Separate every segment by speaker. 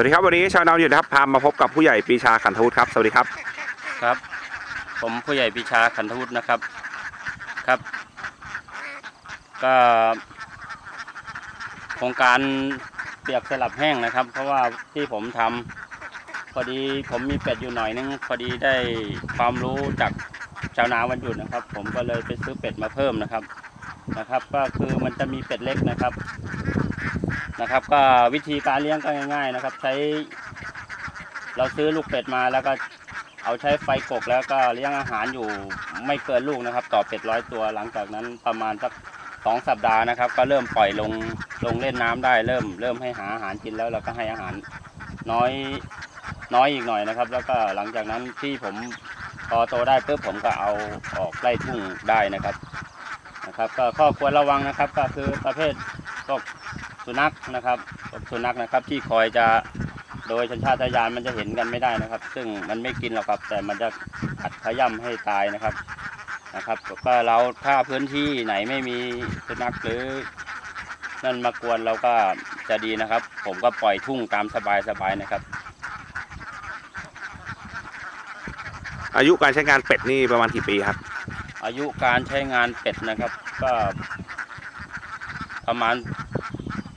Speaker 1: วัสดีครับวันนี้ชาวนาอยู่นะครับพามาพบกับผู้ใหญ่ปีชาขันทวุฒิครับสวัสดีครับ
Speaker 2: ครับ ผมผู้ใหญ่ปิชาขันทวุฒินะครับครับ ก็โครงการเปียกสลับแห้งนะครับ เพราะว่าที่ผมทำพอดีผมมีเป็ดอยู่หน่อยนึงพอดีได้ความรู้จากชาวนาวันหยุดนะครับ ผมก็เลยไปซื้อเป็ดมาเพิ่มนะครับนะครับ ก็คือมันจะมีเป็ดเล็กนะครับ นะครับ ก็วิธีการเลี้ยงก็ง่าย ๆนะครับ ใช้ เราซื้อลูกเป็ดมาแล้วก็เอาใช้ไฟกกแล้วก็เลี้ยงอาหารอยู่ไม่เกินลูกนะครับ ต่อเป็ดร้อยตัวหลังจากนั้นประมาณสักสองสัปดาห์นะครับ ก็เริ่มปล่อยลงลงเล่นน้ำได้เริ่ม เริ่มให้หาอาหารกินแล้วเราก็ให้อาหารน้อยน้อยอีกหน่อยนะครับ แล้วก็หลังจากนั้นที่ผมพอโตได้ปุ๊บผมก็เอาออกไล่ทุ่งได้นะครับนะครับ ก็ข้อควรระวังนะครับ ก็คือประเภทพวก สุนัขนะครับพวกสุนัขนะครับที่คอยจะโดยชัญชาตญาณมันจะเห็นกันไม่ได้นะครับ ซึ่งมันไม่กินหรอกครับ แต่มันจะขัดขย่ำให้ตายนะครับนะครับก็เราถ้าพื้นที่ไหนไม่มีสุนัขหรือนั่นมากวนเราก็จะดีนะครับ ผมก็ปล่อยทุ่งตามสบายสบายๆนะครับ
Speaker 1: อายุการใช้งานเป็ดนี่ประมาณกี่ปีครับ
Speaker 2: อายุการใช้งานเป็ดนะครับ ก็ ประมาณ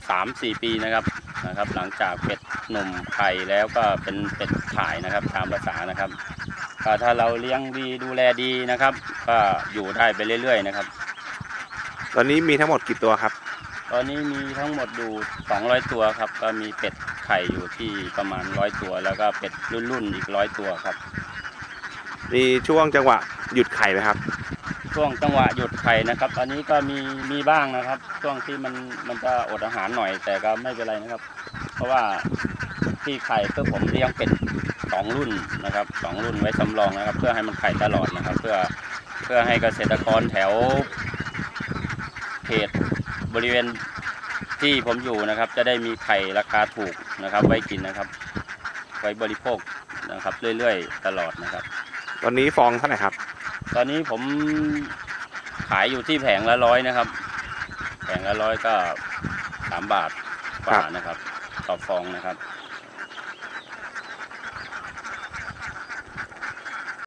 Speaker 2: สามสี่ปีนะครับนะครับ หลังจากเป็ดหนุ่มไข่แล้วก็เป็นเป็ดถ่ายนะครับตามภาษานะครับก็ถ้าเราเลี้ยงดีดูแลดีนะครับ ก็อยู่ได้ไปเรื่อยๆนะครับ
Speaker 1: ตอนนี้มีทั้งหมดกี่ตัวครับ
Speaker 2: ตอนนี้มีทั้งหมดอยู่ 200 ตัวครับ ก็มีเป็ดไข่อยู่ที่ประมาณร้อยตัว แล้วก็เป็ดรุ่นๆอีกร้อยตัวครับ
Speaker 1: มีช่วงจังหวะหยุดไข่ไหมครับ
Speaker 2: ช่วงจังหวะหยุดไข่นะครับ ตอนนี้ก็มีมีบ้างนะครับ ช่วงที่มันมันจะอดอาหารหน่อยแต่ก็ไม่เป็นไรนะครับ เพราะว่าที่ไข่เพื่อผมเลี้ยงเป็ดสองรุ่นนะครับสองรุ่นไว้สำรองนะครับ เพื่อให้มันไข่ตลอดนะครับ เพื่อเพื่อให้เกษตรกรแถวเขตบริเวณที่ผมอยู่นะครับ จะได้มีไข่ราคาถูกนะครับ ไว้กินนะครับ ไว้บริโภคนะครับ เรื่อยๆ ตลอดนะครับ
Speaker 1: ตอนนี้ฟองเท่าไหร่ครับ
Speaker 2: ตอนนี้ผมขายอยู่ที่แผงละร้อยนะครับ แผงละร้อยก็สามบาทกว่านะครับ ต่อฟองนะครับ